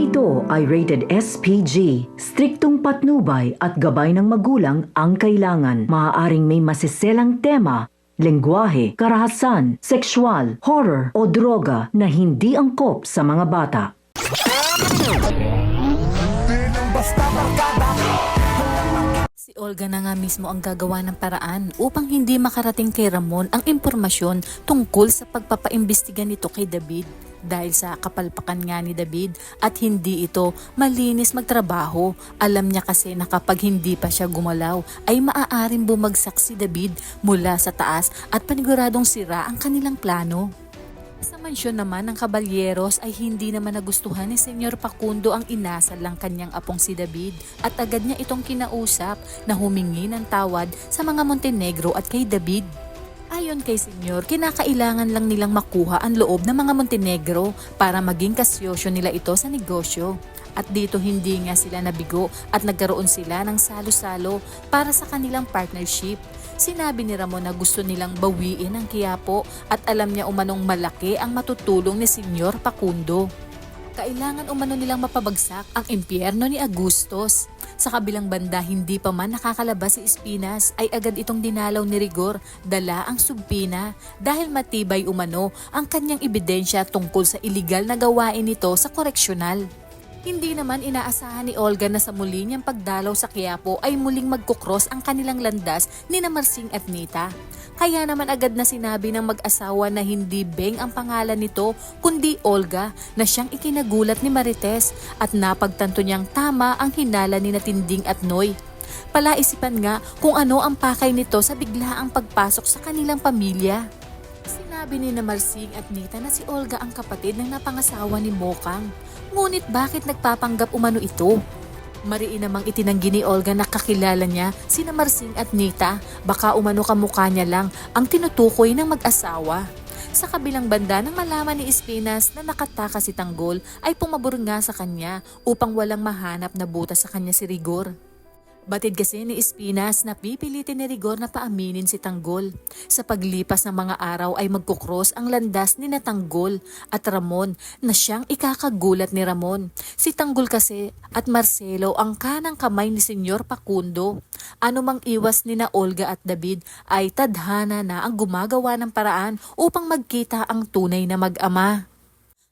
ito ay rated SPG. Striktong patnubay at gabay ng magulang ang kailangan. Maaaring may masiselang tema, lengguwahe, karahasan, sexual, horror o droga na hindi angkop sa mga bata. Si Olga na nga mismo ang gagawa ng paraan upang hindi makarating kay Ramon ang impormasyon tungkol sa pagpapaimbestiga nito kay David dahil sa kapalpakan nga ni David at hindi ito malinis magtrabaho. Alam niya kasi na kapag hindi pa siya gumalaw ay maaaring bumagsak si David mula sa taas at paniguradong sira ang kanilang plano. Sa mansyon naman ng kabalyeros ay hindi naman nagustuhan ni Senyor Pacundo ang inasal lang kanyang apong si David at agad niya itong kinausap na humingi ng tawad sa mga Montenegro at kay David. Ayon kay Senyor, kinakailangan lang nilang makuha ang loob ng mga Montenegro para maging kasyosyo nila ito sa negosyo. At dito hindi nga sila nabigo at nagkaroon sila ng salo-salo para sa kanilang partnership. Sinabi ni Ramon na gusto nilang bawiin ang Quiapo at alam niya umanong malaki ang matutulong ni Senyor Pacundo. Kailangan umano nilang mapabagsak ang impyerno ni Agustos. Sa kabilang banda, hindi pa man nakakalabas si Espinas ay agad itong dinalaw ni Rigor, dala ang subpina dahil matibay umano ang kanyang ebidensya tungkol sa iligal na gawain nito sa koreksyonal. Hindi naman inaasahan ni Olga na sa muli niyang pagdalaw sa Quiapo ay muling magkukross ang kanilang landas ni na Marsing at Nita. Kaya naman agad na sinabi ng mag-asawa na hindi Beng ang pangalan nito kundi Olga na siyang ikinagulat ni Marites at napagtanto niyang tama ang hinala ni Natinding at Noy. Palaisipan nga kung ano ang pakay nito sa biglaang pagpasok sa kanilang pamilya. Sinabi ni na Marsing at Nita na si Olga ang kapatid ng napangasawa ni Mokang. Ngunit bakit nagpapanggap umano ito? Mariin namang itinanggi ni Olga na kakilala niya sina Marsing at Nita. Baka umano kamukha niya lang ang tinutukoy ng mag-asawa. Sa kabilang banda nang malaman ni Espinas na nakataka si Tanggol ay pumabor nga sa kanya upang walang mahanap na buta sa kanya si Rigor. Batid kasi ni Espinas na pipilitin ni Rigor na paaminin si Tanggol. Sa paglipas ng mga araw ay magkukross ang landas ni Natanggol at Ramon na siyang ikakagulat ni Ramon. Si Tanggol kasi at Marcelo ang kanang kamay ni Senyor Pacundo. Ano mang iwas ni na Olga at David ay tadhana na ang gumagawa ng paraan upang magkita ang tunay na mag-ama.